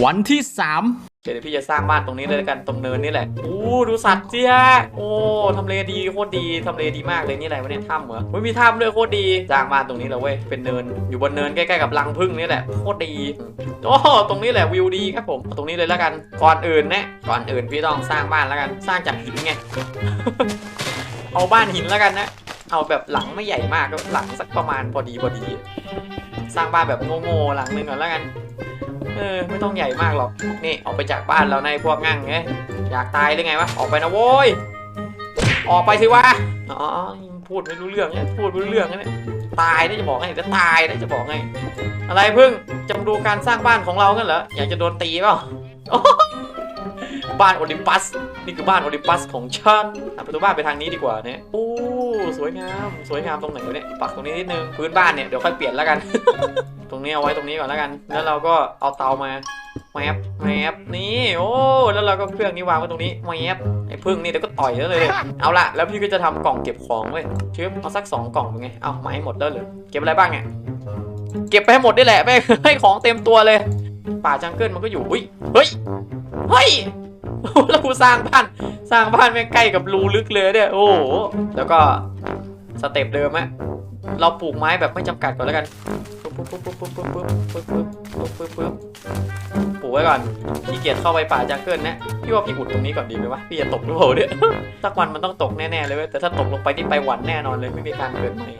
วันที่สามเดี๋ยวพี่จะสร้างบ้านตรงนี้เลยละกันตรงเนินนี่แหละโอ้ดูสัตว์เจี๊ยโอ้ทำเลดีโคตรดีทำเลดีมากเลยนี่อะไรวะเนี่ยถ้ำเหรอเฮ้ยมีถ้ำด้วยโคตรดีสร้างบ้านตรงนี้เลยเว้ยเป็นเนินอยู่บนเนินใกล้ๆกับรังผึ้งนี่แหละโคตรดีโอ้ตรงนี้แหละวิวดีครับผมตรงนี้เลยและกันก่อนอื่นนะก่อนอื่นพี่ต้องสร้างบ้านแล้วกัน สร้างจากหินไงเอาบ้านหินแล้วกันนะเอาแบบหลังไม่ใหญ่มากก็หลังสักประมาณพอดีพอดี สร้างบ้านแบบโง่ๆหลังหนึงก่อนแล้วกัน เออไม่ต้องใหญ่มากหรอก นี่ออกไปจากบ้านเราในพวกงั่งไงอยากตายหรือไงวะ ออกไปนะโว้ย ออกไปสิวะ อ๋อ พูดไม่รู้เรื่องเนี่ยพูดไม่รู้เรื่องเนี่ยตายได้จะบอกให้จะตายได้จะบอกให้อะไรพึ่งจะดูการสร้างบ้านของเรากันเหรอ อยากจะโดนตีเปล่าบ้านโอลิมปัส นี่คือบ้านโอลิมปัสของฉันประตูบ้านไปทางนี้ดีกว่าเนี่ยโอ้สวยงาม สวยงามตรงไหนเนี่ย ปักตรงนี้นิดนึง พื้นบ้านเนี่ย เดี๋ยวค่อยเปลี่ยนแล้วกัน ตรงนี้เอาไว้ตรงนี้ก่อนแล้วกัน แล้วเราก็เอาเตามาแมปแมปนี่โอ้แล้วเราก็เครื่องนี้วางไว้ตรงนี้แมปไอ้พึ่งนี่เดี๋ยวก็ต่อยแล้วเลยเอาละแล้วพี่ก็จะทำกล่องเก็บของเว้ยเชื่อเอาสักสองกล่องเป็นไงเอามาให้หมดแล้วเลยเก็บอะไรบ้างเนี่ยเก็บไปให้หมดนี่แหละไม่ให้ของเต็มตัวเลย ป่าจังเกิลมันก็อยู่อุ้ยเฮ้ยเฮ้ยแล้วกูสร้างบ้านสร้างบ้านแม่งใกล้กับรูลึกเลยเนี่ยโอ้โหแล้วก็สเต็ปเดิมอะ เราปลูกไม้แบบไม่จำกัดก่อนแล้วกันปุ๊บปุ๊บปุ๊บปุ๊บปุ๊บปุ๊บปุ๊บปุ๊บปุ๊บปุ๊บปุ๊บปลูกไว้ก่อนขี้เกียจเข้าไปป่าจังเกิลนะพี่ว่าพี่อุดตรงนี้ก่อนดีไหมวะพี่จะตกหรือเปล่าเนี่ยสักวันมันต้องตกแน่ๆเลยเว้ยแต่ถ้าตกลงไปที่ไปหวันแน่นอนเลยไม่มีการเกิดใหม่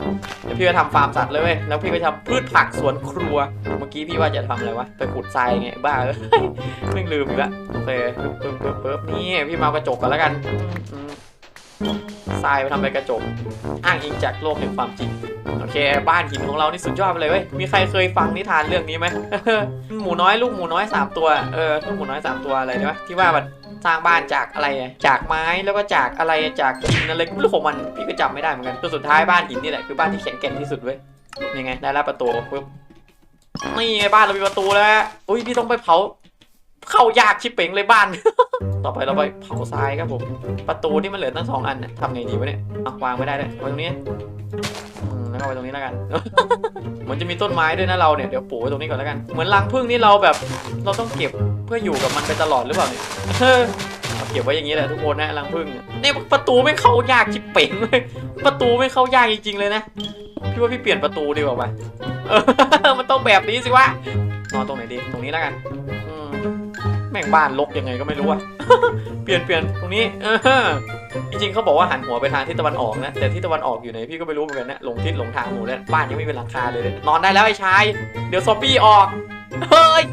เดี๋ยวพี่จะทำฟาร์มสัตว์เลยเว้ยแล้วพี่ก็จะทำพืชผักสวนครัว เมื่อกี้พี่ว่าจะทำอะไรวะไปขุดทรายไงบ้าเอ้ยไม่ลืมอีกละโอเคปึ๊บปึ๊บปึ๊บนี่พี่มากระจกกันแล้วกัน ทรายมาทำเป็นกระจก อ้างอิงจากโลกแห่งความจริง โอเค บ้านหินของเรานี่สุดยอดไปเลยเว้ย มีใครเคยฟังนิทานเรื่องนี้ไหม หมูน้อยลูกหมูน้อยสามตัว เออ ลูกหมูน้อยสามตัวอะไรนะที่ว่ามันสร้างบ้านจากอะไร จากไม้แล้วก็จากอะไรจากหินอะไรก็ไม่รู้ของมัน พี่ก็จำไม่ได้เหมือนกันจนสุดท้ายบ้านหินนี่แหละคือบ้านที่แข็งแกร่งที่สุดเว้ยยังไง ได้แล้วประตูปุ๊บนี่ไงบ้านเรามีประตูแล้ว อุ้ยพี่ต้องไปเผา เข้ายากชิบเป่งเลยบ้าน ต่อไปเราไปเผาทรายครับผม ประตูที่มันเหลือตั้งสองอันน่ะทำไงดีวะเนี่ยเอาวางไม่ได้เลยไว้ตรงนี้แล้วก็ไว้ตรงนี้แล้วกันเหมือนจะมีต้นไม้ด้วยนะเราเนี่ย เดี๋ยวปลูกไว้ตรงนี้ก่อนแล้วกัน เหมือนรังผึ้งนี่เราแบบ เราต้องเก็บเพื่ออยู่กับมันไปตลอดหรือเปล่าเนี่ยเออเอาเก็บไว้อย่างนี้แหละทุกคนนะรังผึ้งเนี่ยประตูไม่เข้ายากชิบเป่งเลย ประตูไม่เข้ายากจริงๆเลยนะ พี่ว่าพี่เปลี่ยนประตูดีกว่าปะเออมันต้องแบบนี้สิวะนอนตรงไหนดี ตรงนี้แล้วกัน อืม แม่งบ้านลกยังไงก็ไม่รู้อะ เปลี่ยนเปลี่ยนตรงนี้เออจริงๆเขาบอกว่าหันหัวไปทางทิศตะวันออกนะ แต่ทิศตะวันออกอยู่ไหนพี่ก็ไม่รู้เหมือนกันนะหลงทิศหลงทางหมดเลยบ้านยังไม่เป็นหลังคาเลย นอนได้แล้วไอ้ชาย เดี๋ยวซอมบี้ออก เฮ้ย